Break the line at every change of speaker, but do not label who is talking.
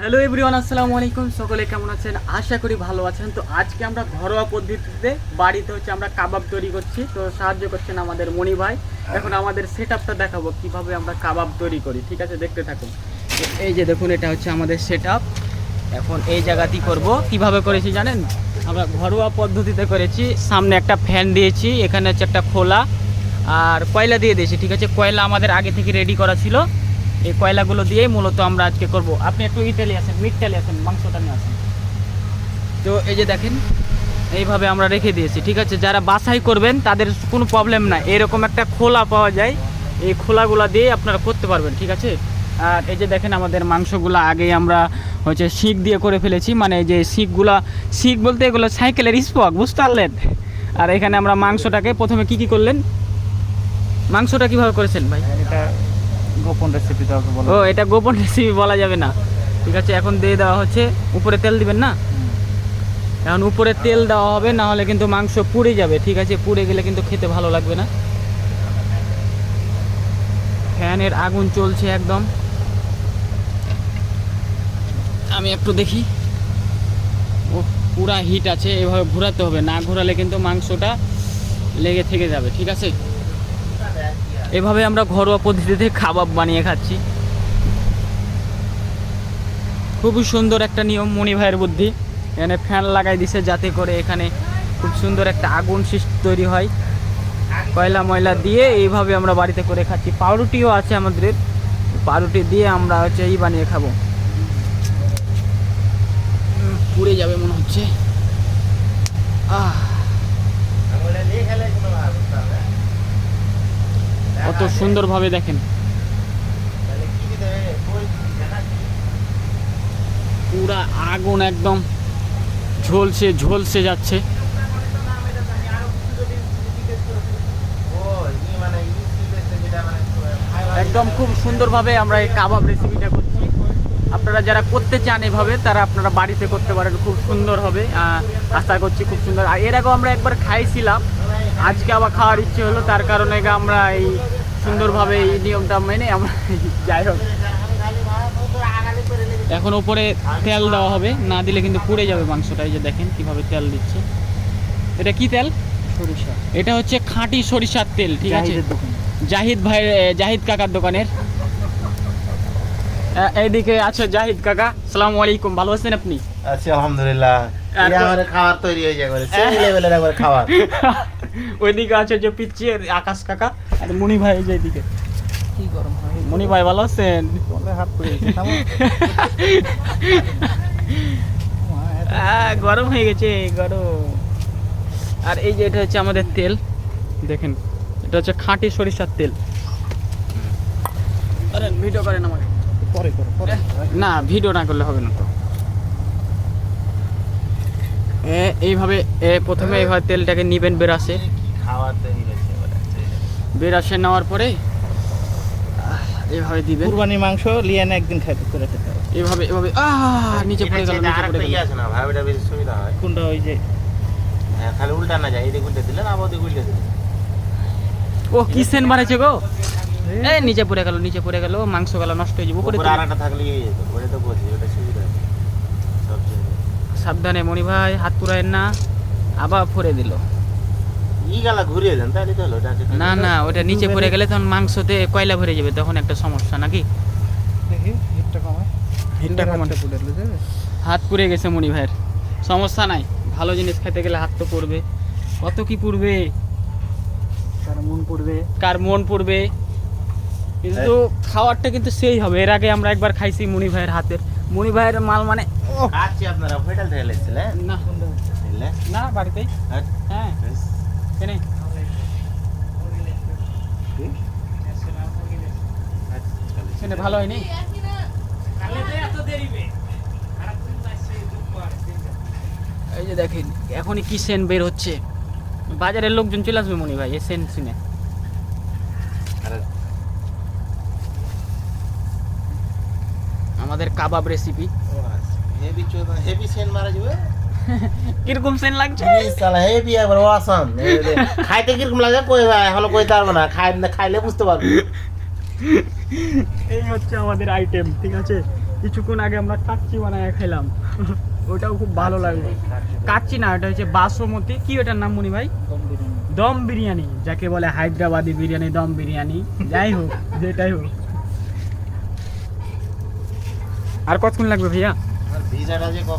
Hello everyone আসসালামু আলাইকুম। সকলে কেমন আছেন? আশা করি ভালো আছেন। তো আজকে আমরা ঘরোয়া পদ্ধতিতে বাড়িতে হচ্ছে আমরা কাবাব তৈরি করছি। তো সাহায্য করছেন আমাদের মণি ভাই। এখন আমাদের সেট আপটা দেখাবো, কীভাবে আমরা কাবাব তৈরি করি। ঠিক আছে, দেখতে থাকুন। এই যে দেখুন, এটা হচ্ছে আমাদের সেট এখন এই জায়গাতেই করব। কীভাবে করেছি জানেন? আমরা ঘরোয়া পদ্ধতিতে করেছি। সামনে একটা ফ্যান দিয়েছি, এখানে হচ্ছে একটা খোলা। আর কয়লা দিয়ে দিয়েছি, ঠিক আছে? কয়লা আমাদের আগে থেকে রেডি করা ছিল। এই কয়লাগুলো দিয়েই মূলত আমরা আজকে করব। আপনি একটু ইটালি আসেন মিটটালি আসেন মাংসটা নিয়ে আসেন। তো এই যে দেখেন, এইভাবে আমরা রেখে দিয়েছি, ঠিক আছে? যারা বাছাই করবেন, তাদের কোনো প্রবলেম নাই। এরকম একটা খোলা পাওয়া যায়, এই খোলাগুলা দিয়ে আপনারা করতে পারবেন, ঠিক আছে? আর এই যে দেখেন, আমাদের মাংসগুলো আগেই আমরা হচ্ছে শিক দিয়ে করে ফেলেছি মানে এই যে শিকগুলা, শিক বলতে এগুলো সাইকেলের স্পক, বুঝতে পারলেন? আর এখানে আমরা মাংসটাকে প্রথমে কি কি করলেন? মাংসটা কীভাবে করেছেন ভাই?
এটা গোপন রেসিপি কাউকে বলো।
ও এটা গোপন রেসিপি বলা যাবে না। ঠিক আছে এখন দিয়ে দেওয়া হচ্ছে উপরে তেল দিবেন না? এখন উপরে তেল দেওয়া হবে না হলে কিন্তু মাংস পুড়ে যাবে ঠিক আছে? পুড়ে গেলে কিন্তু খেতে ভালো লাগবে না। ফ্যানের আগুন চলছে একদম। আমি একটু দেখি। ও পুরা হিট আছে এভাবে ঘোরাতে হবে। না ঘোরালে কিন্তু মাংসটা লেগে থেকে যাবে ঠিক আছে? এভাবে আমরা ঘরোয়া পদ্ধতিতে খাবার বানিয়ে খাচ্ছি। খুবই সুন্দর একটা নিয়ম মণি ভাইয়ের বুদ্ধি। এখানে ফ্যান লাগাই দিছে যাতে করে এখানে খুব সুন্দর একটা আগুন সৃষ্টি তৈরি হয়। কয়লা ময়লা দিয়ে এইভাবে আমরা বাড়িতে করে খাচ্ছি। পাউরুটিও আছে আমাদের। পাউরুটি দিয়ে আমরা হচ্ছে এই বানিয়ে খাব। পুড়ে যাবে মনে হচ্ছে আহ কত সুন্দরভাবে দেখেন। পুরা আগুন একদম ঝলসে ঝলসে যাচ্ছে। একদম খুব সুন্দরভাবে আমরা এই কাবাব রেসিপিটা করছি। আপনারা যারা করতে চান এভাবে তারা আপনারা বাড়িতে করতে পারেন। খুব সুন্দর হবে। আশা করছি খুব সুন্দর। আর এর আগেও আমরা একবার খাইছিলাম। আজকে আবার খাওয়ার ইচ্ছে হলো তার কারণে আমরা এই সুন্দরভাবে এই নিয়মটা মেনে আমরা যাই হোক। এখন ওপরে তেল দেওয়া হবে। না দিলে কিন্তু পুড়ে যাবে মাংসটা। এই যে দেখেন কীভাবে তেল দিচ্ছে। এটা কি তেল?
সরিষা।
এটা হচ্ছে খাঁটি সরিষার তেল ঠিক আছে? জাহিদ ভাই জাহিদ কাকার দোকানের। এইদিকে আছে জাহিদ কাকা। সালাম আলাইকুম। ভালো আছেন আপনি?
আচ্ছা আলহামদুলিল্লাহ। খাবার তৈরি হয়ে যায় সেই লেভেলের একবার খাবার
ওইদিকে আছে যে পিচ্ছি আকাশ কাকা আর মণি ভাই এই যে এইদিকে।
কি গরম হয়?
মণি ভাই ভালো আছেন?
হাত
গরম হয়ে গেছে গরম। আর এই যে এটা হচ্ছে আমাদের তেল। দেখেন এটা হচ্ছে খাঁটি সরিষার তেল। ভিডিও করেন আমাকে।
পরে
না ভিডিও না করলে হবে না তো। এইভাবে প্রথমে এইভাবে তেলটাকে নিবেন বেরাসে।
হয়েছে
বেরাসে নেওয়ার পরে আহ, এইভাবে দিবেন।
কুরবানি মাংস লিয়ানে একদিন খাইতে করে খেতে হবে।
এইভাবে এভাবে আহ নিচে পড়ে গেল নিচে
আরেকটা
পড়ে
ইয়ে
গেল
আছে না ভাই ওটা বেশি সুবিধা হয়।
কোনটা ওই যে?
হ্যাঁ, খালি উল্টা না যায় এদিকে উল্টে দিলেন আবার ওদিকে উল্টে দিলেন
ও কি সেন মারেছে গো? এই নিচে পড়ে গেল নিচে পড়ে গেল মাংস গেল নষ্ট হয়ে যাবে উপরে
আরেকটা থাকলে ইয়ে যেত ওটা তো বলছি ওটা সুবিধা।
সাবধানে মণি ভাই হাত পুরায়েন না আবার পরে দিল।
ঘুরিয়ে দেন তাহলে তো হলো ওটা আছে।
না না ওটা নিচে পড়ে গেলে তখন মাংসতে কয়লা ভরে যাবে তখন একটা সমস্যা নাকি?
দেখি হিটটা কমায়
হিটটা কমাতে হাত পুড়ে গেছে মণি ভাইয়ের। সমস্যা নাই ভালো জিনিস খেতে গেলে হাত তো পড়বে। কত কি পড়বে?
তার মন পড়বে?
কার মন পড়বে? কিন্তু খাওয়ারটা কিন্তু সেই হবে এর আগে আমরা একবার খাইছি মণি ভাইয়ের হাতের। মণি ভাইয়ের মাল মানে
আচ্ছা আপনারা হোটেল থেকে এসেছিলেন
না না বাড়িতেই।
হ্যাঁ।
হ্যাঁ। কেনে কেনে ভালো হয়নি? এই যে দেখেন এখনই কি সেন বের হচ্ছে। বাজারের লোকজন চলে আসবে মনি ভাই এই সেন সিনে আমাদের কাবাব রেসিপি
হেভি চোদা হেভি সেন মারা যাবে।
কীরকম সেন লাগছে?
সালা হেভি একবার খাইতে কীরকম লাগে? কই ভাই এখনও কইতে পারব না। খাই খাইলে বুঝতে পারব।
এই হচ্ছে আমাদের আইটেম ঠিক আছে? কিছুক্ষণ আগে আমরা কাচ্চি বানায় খেলাম ওটাও খুব ভালো লাগল। কাচ্চি না ওটা হচ্ছে বাসমতি। কি ওটার নাম মনি ভাই?
দম বিরিয়ানি।
দম বিরিয়ানি যাকে বলে হায়দ্রাবাদি বিরিয়ানি দম বিরিয়ানি। যাই হোক যেটাই হোক। আর কতক্ষণ লাগবে ভাইয়া?
ভিজাটা যে কখন